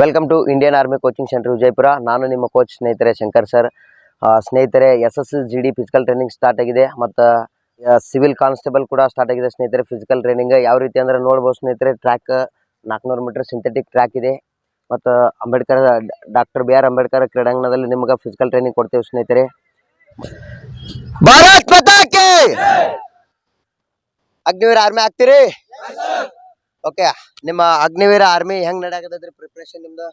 Welcome to Indian army coaching centre Vijayapura ನಾನು ನಿಮ್ಮ coach ಸ್ನೇಹಿತರೆ ಶಂಕರ್ ಸರ್ ಸ್ನೇಹಿತರೆ S S G D physical training start ಆಗಿದೆ. ಮತ್ತು ಸಿವಿಲ್ ಕಾನ್ಸ್ಟೇಬಲ್ ಕೂಡ ಸ್ಟಾರ್ಟ್ ಆಗಿದೆ ಸ್ನೇಹಿತರೆ. ಫಿಸಿಕಲ್ ಟ್ರೈನಿಂಗ್ ಯಾವ ರೀತಿ ಅಂದರೆ ನೋಡ್ಬೋದು ಸ್ನೇಹಿತರೆ. ಟ್ರ್ಯಾಕ್ ನಾಲ್ಕುನೂರು ಮೀಟರ್ ಸಿಂಥೆಟಿಕ್ ಟ್ರ್ಯಾಕ್ ಇದೆ. ಮತ್ತು Ambedkar doctor B R Ambedkar ಕ್ರೀಡಾಂಗಣದಲ್ಲಿ ನಿಮಗೆ ಫಿಸಿಕಲ್ ಟ್ರೈನಿಂಗ್ ಕೊಡ್ತೇವೆ ಸ್ನೇಹಿತರೆ. ಭಾರತ್ ಅಗ್ನಿವೀರ ಆರ್ಮಿ ಆಗ್ತೀರಿ? ಓಕೆ ನಿಮ್ಮ ಅಗ್ನಿವೀರ ಆರ್ಮಿ ಹೆಂಗ್ ನಡೆಯಾಕತೈತ್ರಿ ಪ್ರಿಪ್ರೇಷನ್ ನಿಮ್ದು?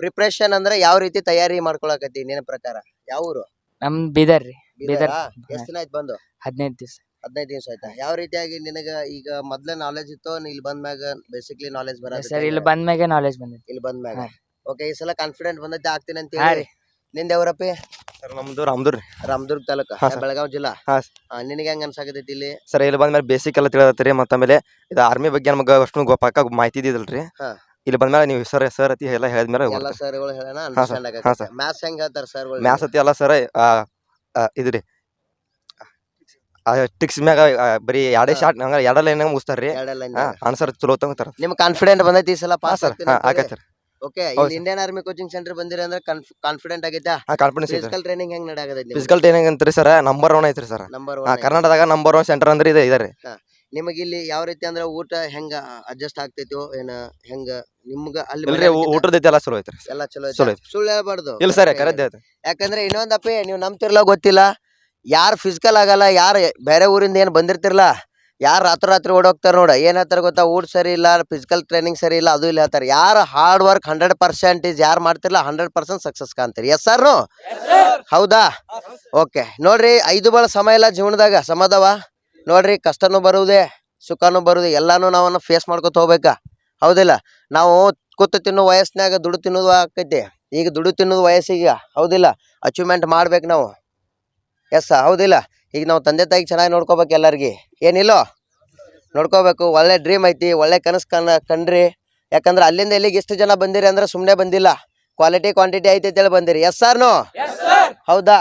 ಪ್ರಿಪ್ರೇಷನ್ ಅಂದ್ರೆ ಯಾವ ರೀತಿ ತಯಾರಿ ಮಾಡ್ಕೊಳಕತ್ತಿ ನಿನ್ನ ಪ್ರಕಾರ? ಯಾವ ಊರು? ನಮ್ ಬೀದರ್ ರೀ. ಬೀದರ್ ಎಷ್ಟು ದಿನ ಆಯ್ತು ಬಂದು? ಹದಿನೈದು ದಿವಸ. ಹದಿನೈದು ದಿವಸ ಆಯ್ತಾ? ಯಾವ ರೀತಿಯಾಗಿ ನಿನಗ ಈಗ ಮೊದ್ಲ ನಾಲೆಜ್ ಇತ್ತು ನೀ ಇಲ್ಲಿ ಬಂದ್ಮ್ಯಾಗ ಬೇಸಿಕ್ಲಿ ನಾಲೆಜ್ ಬರ ಸರ್ ಇಲ್ಲಿ ಬಂದ್ಮ್ಯಾಗೆ ನಾಲೆಜ್ ಬಂದೈತಿ. ಇಲ್ಲಿ ಬಂದ್ಮ್ಯಾಗ ಹಾ. ಓಕೆ ಈ ಸಲ ಕಾನ್ಫಿಡೆಂಟ್ ಬಂದೈತೆ ಆಗ್ತೀನಿ ಅಂತ ಹಾ ಹೇಳಿ. ರೀ. ನಿಂದ ಯಾವರಪ್ಪಿ? ಸರ್ ನಮ್ದು ರಾಮದುರ್ ರೀ ರಾಮದುರ್ಗ ತಾಲೂಕ ಹಾ. ಬೆಳಗಾವಿ ಜಿಲ್ಲಾ. ಹಾ, ಆ, ನಿನಗೆ ಹೆಂಗ್ ಅನ್ಸಾಕತೈತಿ ಇಲ್ಲಿ? ಸರ್ ಇಲ್ಲಿ ಬಂದ್ಮೇಲೆ ಬೇಸಿಕ್ ಎಲ್ಲ ತಿಳಿದತ್ರಿ ಮತ್ತೆ ಆಮೇಲೆ ಇದು ಆರ್ಮಿ ಬಗ್ಗೆ ನಮಗೆ ಅಷ್ಟು ಗೊ ಮಾಹಿತಿ ಇದ್ರಿ ಹಾ. ಇಲ್ಲಿ ಬಂದ್ಮೇಲೆ ನೀವು ಸರ್ ಸರ್ ಅತಿ ಎಲ್ಲ ಹೇಳಿದ್ಮೇಲೆ ಎಲ್ಲ ಸರ್ಗಳು ಹೇಳೋಣ ಅಂಡರ್ಸ್ಟ್ಯಾಂಡ್ ಹಾ, ಆಗತ್ತೆ. ಮ್ಯಾಥ್ಸ್ ಹೆಂಗ್ ಹೇಳ್ತಾರ ಸರ್ಗಳು ಮ್ಯಾಥ್ಸ್ ಅತಿ ಎಲ್ಲ ಸರ್ ಇದ್ರಿ. ರೀ ಟಿಕ್ಸ್ ಮ್ಯಾಗ ಆ, ಬರೀ ಎರಡೇ ಹಾ. ಶಾರ್ಟ್ ಹಂಗ ಎರಡ ಲೈನ್ ಮುಗಿಸ್ತಾರ್ರಿ. ಎರಡೆಲ್ಲ ಆನ್ಸರ್ ಚಲೋ ತಂಗತಾರ. ನಿಮ್ ಕಾನ್ಫಿಡೆಂಟ್ ಬಂದೈತಿ ಈ ಸಲ ಹಾ ಪಾಸ್ ಸರ್. ಹಾ ಆಗತ್ತೆ ಸರ್ ಓಕೆ ಹೌದ್ ಇಂಡಿಯನ್ ಆರ್ಮಿ ಕೋಚಿಂಗ್ ಸೆಂಟರ್ ಬಂದಿರಿ ಅಂದ್ರೆ ಕಾನ್ಫಿಡೆಂಟ್ ಆಗಿದ್ದಾ ಹಾ ಕಾನ್ಫಿಡೆನ್ಸ್ ಐತೆ ಫಿಸಿಕಲ್ ಟ್ರೈನಿಂಗ್ ಹೆಂಗ್ ನಡೆಯಾಗತೈತಿ ಫಿಸಿಕಲ್ ಟ್ರೈನಿಂಗ್ ಅಂತ್ರಿ ಸರ್ ನಂಬರ್ ಒನ್ ಐತ್ರಿ ಸರ್. ನಂಬರ್ ಹಾ ಒನ್ ಕರ್ನಾಟಕದಾಗ ನಂಬರ್ ಒನ್ ಸೆಂಟರ್ ಅಂದ್ರೆ ಇದೆ ಇದೆ ರೀ. ನಿಮಗೆ ಇಲ್ಲಿ ಯಾವ ರೀತಿ ಅಂದ್ರೆ ಊಟ ಹೆಂಗ ಅಡ್ಜಸ್ಟ್ ಆಗ್ತೈತೋ ಏನ ಹೆಂಗ ನಿಮ್ಗ ಅಲ್ಲಿ ಇಲ್ರಿ ಊಟದ ಐತಿ ಎಲ್ಲ ಚಲೋ ಐತ್ರಿ ಎಲ್ಲ ಚಲೋ ಚಲೋ ಐತೆ. ಸುಳ್ಳು ಹೇಳ್ಬಾರ್ದು. ಇಲ್ಲ ಸರ್ correct ಆಗಿ. ಯಾಕಂದ್ರೆ ಇನ್ನೊಂದಪ್ಪ ನೀವು ನಂಬ್ತಿರ್ಲ ಗೊತ್ತಿಲ್ಲ? ಯಾರು ಫಿಸಿಕಲ್ ಆಗಲ್ಲ ಯಾರು ಬೇರೆ ಊರಿಂದ ಏನ್ ಬಂದಿರ್ತಿರ್ಲ? ಯಾರು ರಾತ್ರಿ ರಾತ್ರಿ ಓಡೋಗ್ತಾರೆ ನೋಡ ಏನ್ ಹೇಳ್ತಾರೆ ಗೊತ್ತಾ? ಊಟ ಸರಿ ಇಲ್ಲ ಫಿಸಿಕಲ್ ಟ್ರೈನಿಂಗ್ ಸರಿ ಇಲ್ಲ ಅದು ಇಲ್ಲ ಹೇಳ್ತಾರೆ. ಯಾರು ಹಾರ್ಡ್ ವರ್ಕ್ ಹಂಡ್ರೆಡ್ ಪರ್ಸೆಂಟೇಜ್ ಯಾರು ಮಾಡ್ತಿರಲ್ಲ ಹಂಡ್ರೆಡ್ ಪರ್ಸೆಂಟ್ ಸಕ್ಸಸ್ ಕಾಣ್ತೀರಿ. ಎಸ್ ಸರ್ ಹೌದಾ? ಓಕೆ ನೋಡ್ರಿ ಐದು ಬಳ ಸಮಯ ಇಲ್ಲ ಜೀವನದಾಗ ಸಮದವ? ನೋಡ್ರಿ ಕಷ್ಟನೂ ಬರುವುದೇ ಸುಖನೂ ಬರುವುದೇ ಎಲ್ಲಾನು ನಾವನ್ನ ಫೇಸ್ ಮಾಡ್ಕೊತ ಹೋಗ್ಬೇಕಾ. ಹೌದಿಲ್ಲ? ನಾವು ಕೂತು ತಿನ್ನೋ ವಯಸ್ಸಿನಾಗ ದುಡ್ಡು ತಿನ್ನೋದು ಆಕೈತಿ. ಈಗ ದುಡ್ಡು ತಿನ್ನೋದು ವಯಸ್ಸಿಗೆ ಹೌದಿಲ್ಲ? ಅಚೀವ್ಮೆಂಟ್ ಮಾಡ್ಬೇಕು ನಾವು. ಎಸ್ ಹೌದಿಲ್ಲ? ಈಗ ನಾವು ತಂದೆ ತಾಯಿಗೆ ಚೆನ್ನಾಗಿ ನೋಡ್ಕೋಬೇಕು ಎಲ್ಲರಿಗೆ. ಏನಿಲ್ಲೋ? ನೋಡ್ಕೋಬೇಕು. ಒಳ್ಳೆ ಡ್ರೀಮ್ ಐತಿ ಒಳ್ಳೆ ಕನಸು ಕನ್ ಕಂಡ್ರಿ. ಯಾಕಂದ್ರೆ ಅಲ್ಲಿಂದ ಇಲ್ಲಿಗೆ ಎಷ್ಟು ಜನ ಬಂದಿರಿ ಅಂದ್ರೆ ಸುಮ್ಮನೆ ಬಂದಿಲ್ಲ. ಕ್ವಾಲಿಟಿ ಕ್ವಾಂಟಿಟಿ ಐತಿ ಅಂತೇಳಿ ಬಂದಿರಿ. ಎಸ್ ಸರ್ನು ಹೌದಾ?